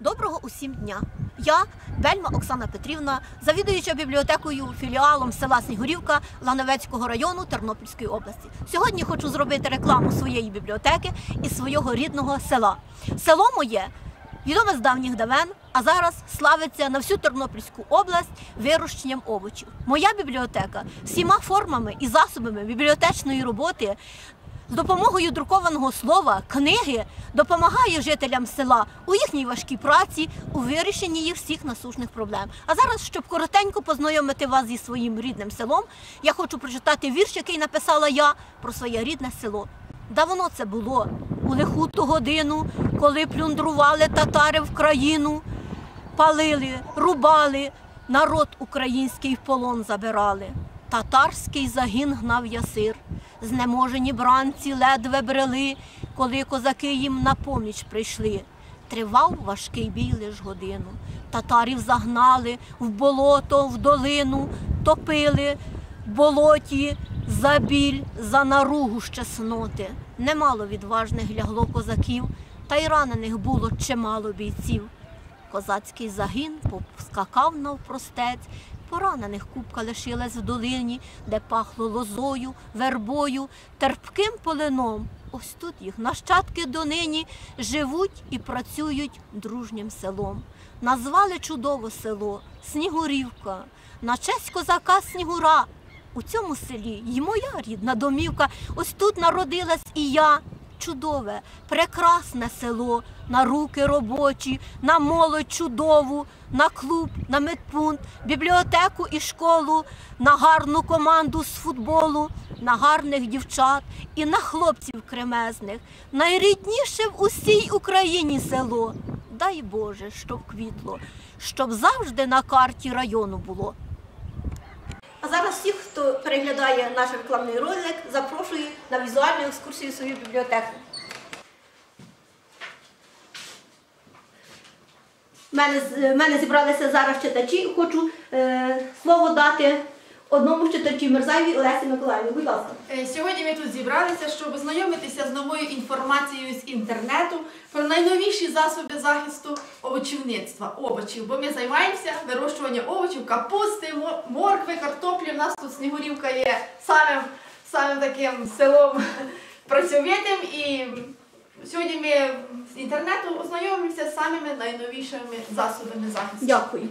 Доброго усім дня! Я Бельма Оксана Петрівна, завідуюча бібліотекою філіалом села Снігурівка Лановецького району Тернопільської області. Сьогодні хочу зробити рекламу своєї бібліотеки і свого рідного села. Село моє відоме з давніх давен, а зараз славиться на всю Тернопільську область вирощенням овочів. Моя бібліотека всіма формами і засобами бібліотечної роботи з допомогою друкованого слова, книги допомагає жителям села у їхній важкій праці, у вирішенні їх всіх насущних проблем. А зараз, щоб коротенько познайомити вас зі своїм рідним селом, я хочу прочитати вірш, який написала я про своє рідне село. Давно це було у лиху ту годину, коли плюндрували татари в країну, палили, рубали, народ український в полон забирали. Татарський загін гнав ясир. Знеможені бранці ледве брели, коли козаки їм на поміч прийшли. Тривав важкий бій лиш годину. Татарів загнали в болото, в долину, топили в болоті за біль, за наругу з чесноти. Немало відважних лягло козаків, та й ранених було чимало бійців. Козацький загін поскакав навпростець, поранених купка лишилась в долині, де пахло лозою, вербою, терпким полином. Ось тут їх нащадки донині живуть і працюють дружнім селом. Назвали чудово село Снігурівка, на честь козака Снігура. У цьому селі й моя рідна домівка. Ось тут народилась і я. Чудове, прекрасне село, на руки робочі, на молодь чудову, на клуб, на медпункт, бібліотеку і школу, на гарну команду з футболу, на гарних дівчат і на хлопців кремезних. Найрідніше в усій Україні село. Дай Боже, щоб квітло, щоб завжди на карті району було. Зараз всіх, хто переглядає наш рекламний ролик, запрошую на візуальну екскурсію свою бібліотеку. У мене, мене зібралися зараз читачі. Хочу е, слово дати одному читачі Мерзаєві Олесі Миколаївні. Будь ласка. Е, Сьогодні ми тут зібралися, щоб ознайомитися з новою інформацією з інтернету про найновіші засоби захисту овочівництва, овочів. Бо ми займаємося вирощуванням овочів, капусти, мо- моркви, картоплі. У нас тут Снігурівка є самим, самим таким селом працьовитим. І сьогодні ми з інтернету ознайомимося з самими найновішими засобами захисту. Дякую.